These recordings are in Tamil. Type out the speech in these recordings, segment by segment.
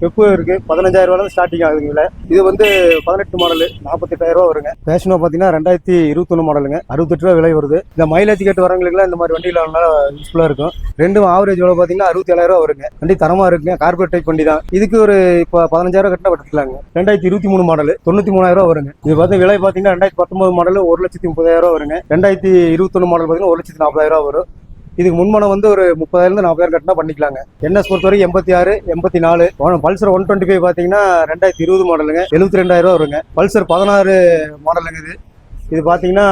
பெப்பு இருக்கு? பதினஞ்சாயிரம் ரூபாய் ஸ்டார்டிங் ஆகுதுங்க இது வந்து பதினெட்டு மாடல் நாற்பத்தெட்டாயிரம் ரூபா வருங்க. பேஷனோ பார்த்தீங்கன்னா ரெண்டாயிரத்தி இருபத்தொன்னு மாடலுங்க அறுபத்தெட்டு ரூபா விலை வருது. இந்த மைலேஜ் கேட்டு வரவங்களுக்குலாம் இந்த மாதிரி வண்டியில் நல்லா யூஸ்ஃபுல்லாக இருக்கும். ரெண்டும் ஆவரேஜ் விலை பார்த்தீங்கன்னா அறுபத்தி ஏழாயிரம் ரூபா வருங்க. வண்டி தரமாக இருக்குங்க. கார்பரேட் டைப் வண்டி தான். இதுக்கு ஒரு இப்போ பதினஞ்சாயிரம் கட்டினா பட்டுக்கலாங்க ரெண்டாயிரத்தி இருபத்தி மூணு மாடல் தொண்ணூற்றி மூணாயிரம் ரூபா வருங்க. இது பார்த்து விலை பார்த்தீங்கன்னா ரெண்டாயிரத்தி பத்தொம்பது மாடல் ஒரு லட்சத்தி முப்பதாயிரம் ரூபா வருங்க. ரெண்டாயிரத்தி இருபத்தொன்னு மாடல் பார்த்தீங்கன்னா ஒரு லட்சத்தி நாற்பதாயிரம் ரூபா வரும். இதுக்கு முன்மனம் வந்து ஒரு முப்பதாயிரம் நாற்பதாயிரம் கட்டினா பண்ணிக்கலாங்க. என்எஸ் பொறுத்த வரைக்கும் எண்பத்தி ஆறு எண்பத்தி நாலு. பல்சர் ஒன் டுவெண்ட்டி ஃபைவ் பார்த்தீங்கன்னா ரெண்டாயிரத்தி இருபது மாடலுங்க எழுபத்தி ரெண்டாயிரம் ரூபா வருங்க. பல்சர் பதினாறு மாடலுங்க இது. இது பார்த்தீங்கன்னா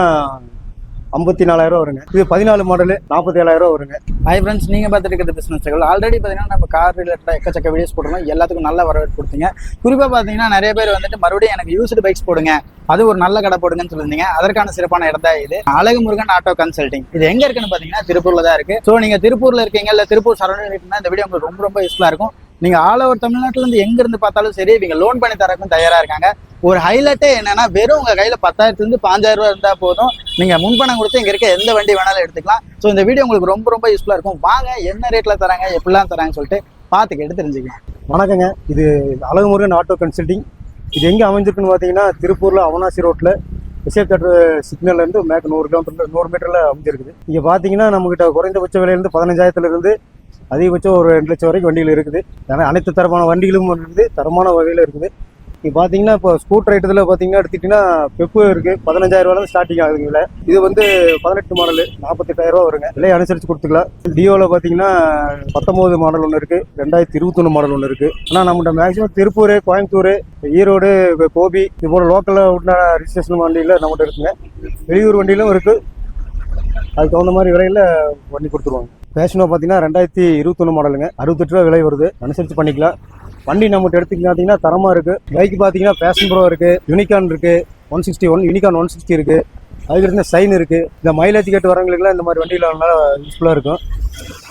ஐம்பத்தி நாலாயிரம் வருங்க. இது பதினாலு மாடலு நாற்பத்தி ஏழாயிரம் வருங்க. ஹை ஃப்ரெண்ட்ஸ் நீங்கள் பார்த்துட்டு இருக்கிற பிஸ்னஸ் ஆல்ரெடி பார்த்தீங்கன்னா நம்ம கார் ரிலேட்டடாக எக்கச்சக்க வீடியோஸ் போட்டிருந்தோம். எல்லாத்துக்கும் நல்ல வரவேற்பு கொடுத்தீங்க. குறிப்பாக பார்த்தீங்கன்னா நிறைய பேர் வந்துட்டு மறுபடியும் எனக்கு யூஸ்டு பைக்ஸ் போடுங்க. அது ஒரு நல்ல கடை போடுங்கன்னு சொல்லியிருந்தீங்க. அதற்கான சிறப்பான இடம் தான் இது. அழகு முருகன் ஆட்டோ கன்சல்டிங் இது எங்க இருக்குன்னு பார்த்தீங்கன்னா திருப்பூர்ல தான் இருக்கு. ஸோ நீங்க திருப்பூர்ல இருக்கீங்க இல்லை திருப்பூர் சரௌண்டிங் இருக்குன்னா இந்த வீடியோ உங்களுக்கு ரொம்ப ரொம்ப யூஸ்ஃபுல்லாக இருக்கும். நீங்க ஆல் ஓவர் தமிழ்நாட்டுல இருந்து எங்க இருந்து பார்த்தாலும் சரி இவங்க லோன் பண்ணி தரக்கும் தயாரா இருக்காங்க. ஒரு ஹைலைட்டே என்னன்னா வெறும் உங்க கையில பத்தாயிரத்துலேருந்து பாஞ்சாயிரம் ரூபா இருந்தால் போதும். நீங்க முன்பணம் கொடுத்து இங்க இருக்க எந்த வண்டி வேணாலும் எடுத்துக்கலாம். ஸோ இந்த வீடியோ உங்களுக்கு ரொம்ப ரொம்ப யூஸ்ஃபுல்லா இருக்கும். வாங்க என்ன ரேட்ல தராங்க எப்படிலாம் தராங்கன்னு சொல்லிட்டு பார்த்து கேட்டு தெரிஞ்சுக்கலாம். வணக்கங்க. இது அழகுமுருகன் ஆட்டோ கன்சல்டிங் இது எங்கே அமைஞ்சிருக்குன்னு பார்த்தீங்கன்னா திருப்பூரில் அவனாசி ரோட்டில் விசேப் தேட்டர் சிக்னல்லேருந்து மேற்கு நூறு கிலோமீட்டர் நூறு மீட்டரில் அமைஞ்சிருக்குது. இங்கே பார்த்தீங்கன்னா நம்மகிட்ட குறைந்தபட்ச விலையிலேருந்து பதினஞ்சாயிரத்துலேருந்து அதிகபட்சம் ஒரு ரெண்டு லட்சம் வரைக்கும் வண்டிகள் இருக்குது. ஏன்னா அனைத்து தரமான வண்டிகளும் இருக்குது தரமான வகையில் இருக்குது. இப்போ பார்த்தீங்கன்னா இப்போ ஸ்கூட்டர் ஐட்டத்தில் பார்த்தீங்கன்னா எடுத்துக்கிட்டிங்கன்னா பெப்பு இருக்குது பதினஞ்சாயிரம் ஸ்டார்டிங் ஆகுதுங்க விலை இது வந்து பதினெட்டு மாடல் நாற்பத்தெட்டாயிரரூவா வருங்க. விலையை அனுசரித்து கொடுத்துக்கலாம். டியோவில் பார்த்தீங்கன்னா பத்தொம்போது மாடல் ஒன்று இருக்குது ரெண்டாயிரத்தி இருபத்தொன்று மாடல் ஒன்று இருக்குது ஆனால் நம்மகிட்ட மேக்ஸிமம் திருப்பூர் கோயம்புத்தூர் ஈரோடு கோபி இது போல் லோக்கலில் உள்ள ரிஜிஸ்ட்ரேஷன் வண்டியில் நம்மகிட்ட இருக்குங்க. வெளியூர் வண்டியிலும் இருக்குது அதுக்கு தகுந்த மாதிரி விலையில் வண்டி கொடுத்துருவாங்க. பேஷனோ பார்த்தீங்கன்னா ரெண்டாயிரத்தி இருபத்தொன்று மாடலுங்க அறுபத்தெட்டு ரூபா விலை வருது. அனுசரித்து பண்ணிக்கலாம். வண்டி நம்மகிட்ட எடுத்துக்கிட்டீங்கன்னா பார்த்தீங்கன்னா தரமாக இருக்குது பைக் பார்த்தீங்கன்னா பேஷன் ப்ரோ இருக்குது யூனிகான் இருக்குது one sixty one Unicorn one sixty இருக்குது அதுக்கு இருந்த சைன் இருக்குது இந்த மைலேஜ் கேட்டு வரவங்களுக்குலாம் இந்த மாதிரி வண்டியில் நல்லா யூஸ்ஃபுல்லாக இருக்கும்.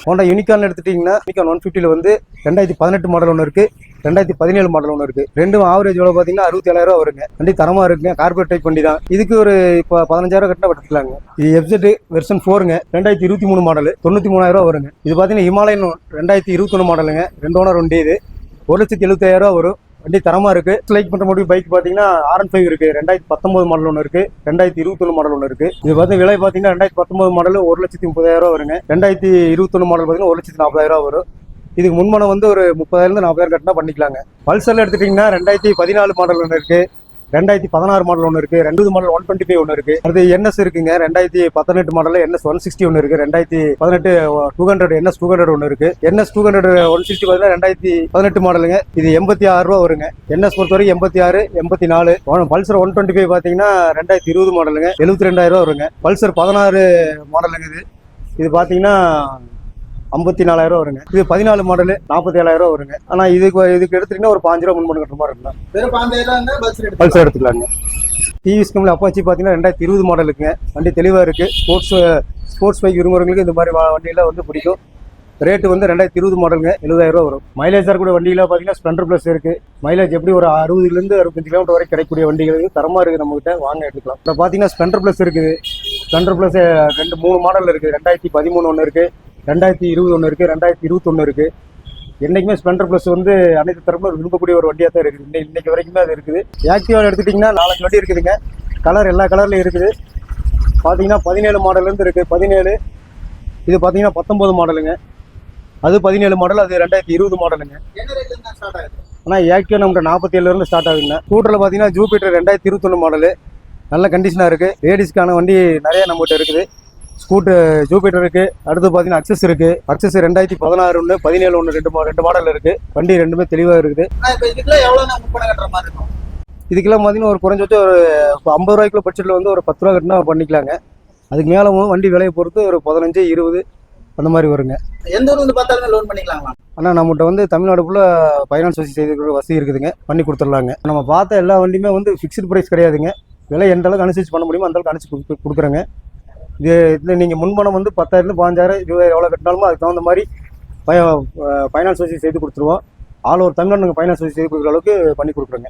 ஹோண்டா யூனிகான் எடுத்துட்டிங்கன்னா யூனிகான் ஒன் ஃபிஃப்டியில் வந்து ரெண்டாயிரத்தி பதினெட்டு மாடல் ஒன்று இருக்குது ரெண்டாயிரத்தி பதினேழு மாடல் ஒன்று இருக்குது ரெண்டும் ஆவரேஜ் எவ்வளோ பார்த்தீங்கன்னா அறுபத்தி ஏழாயிரம் வருங்க. வண்டி தரமாக இருக்குங்க. கார்பரேட் டைப் வண்டி தான். இதுக்கு ஒரு இப்போ பதினஞ்சாயிரம் கட்டினா பட்டுக்கலாங்க. இது எஃப்செட் வெர்ஷன் ஃபோருங்க ரெண்டாயிரத்தி இருபத்தி மூணு மாடல் தொண்ணூற்றி மூணாயிரம் வருங்க. இது பார்த்தீங்கன்னா ஹிமாலயன் ரெண்டாயிரத்தி இருபத்தொன்று மாடலுங்க ரெண்டு ஓனர் வண்டி இது. ஒரு லட்சத்தி எழுபத்தாயிரம் ரூபா வரும். வண்டி தரமா இருக்கு. ஸ்லைக் பண்ற முடியும் பைக் பாத்தீங்கன்னா ஆர்என் ஃபைவ் இருக்கு. ரெண்டாயிரத்தி பத்தொன்பது மாடல் ஒன்று இருக்கு. ரெண்டாயிரத்தி இருபத்தொன்னு மாடல் ஒன்று இருக்கு. இது பார்த்து விலை பாத்தீங்கன்னா ரெண்டாயிரத்தி பத்தொன்பது மாடல் ஒரு லட்சத்தி முப்பதாயிரம் ரூபா வருங்க. ரெண்டாயிரத்தி இருபத்தொன்னு மாடல் பாத்தீங்கன்னா ஒரு லட்சத்தி நாற்பதாயிரம் ரூபா வரும். இதுக்கு முன்மனம் வந்து ஒரு முப்பதாயிரம் நாற்பதாயிரம் கட்டினா பண்ணிக்கலாங்க. பல்சர்ல எடுத்துட்டீங்கன்னா ரெண்டாயிரத்தி பதினாலு மாடல் ஒன்று இருக்கு. ரெண்டாயிரத்தி பதினாறு மாடல் ஒன்று இருக்கு. ரெண்டு மாடல் ஒன் டுவெண்ட்டி ஃபைவ் ஒன்று இருக்கு. அடுத்து என்எஸ் இருக்குங்க. ரெண்டாயிரத்தி பதினெட்டு மாடல் என்எஸ் ஒன் சிக்ஸ்டி ஒன்று இருக்கு. ரெண்டாயிரத்தி பதினெட்டு two hundred NS two hundred ஒன்று இருக்கு. NS two hundred one sixty பார்த்தீங்கன்னா ரெண்டாயிரத்தி பதினெட்டு மாடலுங்க இது எண்பத்தி ஆறு ரூபா வருங்க. என்எஸ் பொறுத்த வரைக்கும் எண்பத்தி ஆறு எண்பத்தி நாலு. பல்சர் ஒன் டுவெண்ட்டி ஃபைவ் பார்த்தீங்கன்னா ரெண்டாயிரத்தி இருபது மாடலுங்க எழுபத்தி ரெண்டாயிரம் ரூபா வருங்க. பல்சர் பதினாறு மாடலுங்க இது. இது பார்த்தீங்கன்னா ஐம்பத்தி நாலாயிரம் வருங்க. இது பதினாலு மாடலு நாற்பத்தி ஏழாயிரம் வருங்க. ஆனால் இதுக்கு இதுக்கு எடுத்துட்டீங்கன்னா ஒரு பாஞ்சு ரூபா முன்பணம் கட்டுற மாதிரி பஸ் பல்சர் எடுத்துக்கலாங்க. டிவிஎஸ் கம்பெனி அப்பாச்சி பார்த்தீங்கன்னா ரெண்டாயிரத்தி இருபது மாடல் இருக்குங்க. வண்டி தெளிவாக இருக்குது ஸ்போர்ட்ஸ் ஸ்போர்ட்ஸ் பைக் விரும்புறவங்களுக்கு இந்த மாதிரி வண்டியெல்லாம் வந்து பிடிக்கும். ரேட்டு வந்து ரெண்டாயிரத்தி இருபது மாடலுங்க எழுபதாயிரம் ரூபா வரும். மைலேஜ் இருக்கக்கூடிய வண்டியில் பார்த்தீங்கன்னா ஸ்ப்ளெண்டர் ப்ளஸ் இருக்குது மைலேஜ் எப்படி ஒரு அறுபதுலேருந்து அறுபத்தஞ்சு கிலோமீட்டர் வரைக்கும் கிடைக்கக்கூடிய வண்டிகள் தரமாக இருக்குது நம்மகிட்ட. வாங்க எடுத்துக்கலாம். இப்போ பார்த்தீங்கன்னா ஸ்ப்ளெண்டர் ப்ளஸ் இருக்குது. ஸ்ப்ளெண்டர் ப்ளஸ் ரெண்டு மூணு மாடல் இருக்குது. ரெண்டாயிரத்தி பதிமூணு ஒன்று இருக்குது ரெண்டாயிரத்தி இருபது ஒன்று இருக்குது ரெண்டாயிரத்தி இருபத்தொன்று இருக்குது என்றைக்குமே ஸ்ப்ளெண்டர் ப்ளஸ் வந்து அனைத்து தரப்பும் விரும்பக்கூடிய ஒரு வண்டியாக தான் இருக்குது. இன்னை- இன்னைக்கு வரைக்குமே அது இருக்குது. ஆக்டிவாக எடுத்துட்டிங்கன்னா நாலஞ்சு வண்டி இருக்குதுங்க. கலர் எல்லா கலர்லையும் இருக்குது. பார்த்தீங்கன்னா பதினேழு மாடல்லேருந்து இருக்குது பதினேழு இது பார்த்தீங்கன்னா பத்தொம்போது மாடலுங்க அது பதினேழு மாடல் அது ரெண்டாயிரத்தி இருபது மாடலுங்க ஆனால் ஆக்டிவா நம்மகிட்ட நாற்பத்தி ஏழுலேருந்து ஸ்டார்ட் ஆகுதுங்க. ஸ்கூட்டரில் பார்த்தீங்கன்னா ஜூபிட்டர் ரெண்டாயிரத்தி இருபத்தொன்று மாடலு நல்ல கண்டிஷனாக இருக்குது லேடிஸ்க்கான வண்டி நிறைய நம்மகிட்ட இருக்குது. ஸ்கூட்டர் ஜூபிட்டர் இருக்குது அடுத்து பார்த்தீங்கன்னா அக்சஸ் இருக்குது அக்சஸ் ரெண்டாயிரத்தி பதினாறு ஒன்று பதினேழு ஒன்று ரெண்டு ரெண்டு மாடல் இருக்குது வண்டி ரெண்டுமே தெளிவாக இருக்குது. இதுக்கெல்லாம் பார்த்தீங்கன்னா ஒரு குறைஞ்சபட்சம் ஒரு ஐம்பது ரூபாய்க்குள்ள பட்ஜெட்டில் வந்து ஒரு பத்து ரூபா கட்டினா பண்ணிக்கலாங்க. அதுக்கு மேலே வண்டி விலையை பொறுத்து ஒரு பதினஞ்சு இருபது அந்த மாதிரி வருங்க. எந்த ஊர்ல இருந்து பார்த்தாலுமே லோன் பண்ணிக்கலாங்களா? ஆனால் நம்மகிட்ட வந்து தமிழ்நாடு ஃபுல்லாக ஃபைனான்ஸ் வசதி செய்து வசதி இருக்குதுங்க. பண்ணி கொடுத்துடலாங்க. நம்ம பார்த்த எல்லா வண்டியுமே வந்து ஃபிக்ஸ்டு ப்ரைஸ் கிடையாதுங்க. விலை எந்த அளவுக்கு அனுசரிச்சு பண்ண முடியுமோ அந்த அளவுக்கு அனுசரிச்சு கொடுக்கு- கொடுக்குறேங்க. இது இதில் நீங்கள் முன்பணம் வந்து பத்தாயிரம் பாஞ்சாயிரம் இருபதாயிரம் எவ்வளோ கட்டினாலுமோ அதுக்கு தகுந்த மாதிரி ஃபைனான்ஸ் வசதி செய்து கொடுத்துருவோம். ஆல் ஓவர் தமிழ்நாடு நாங்கள் ஃபைனான்ஸ் வசதி செய்து கொடுக்குற அளவுக்கு பண்ணி கொடுக்குறோங்க.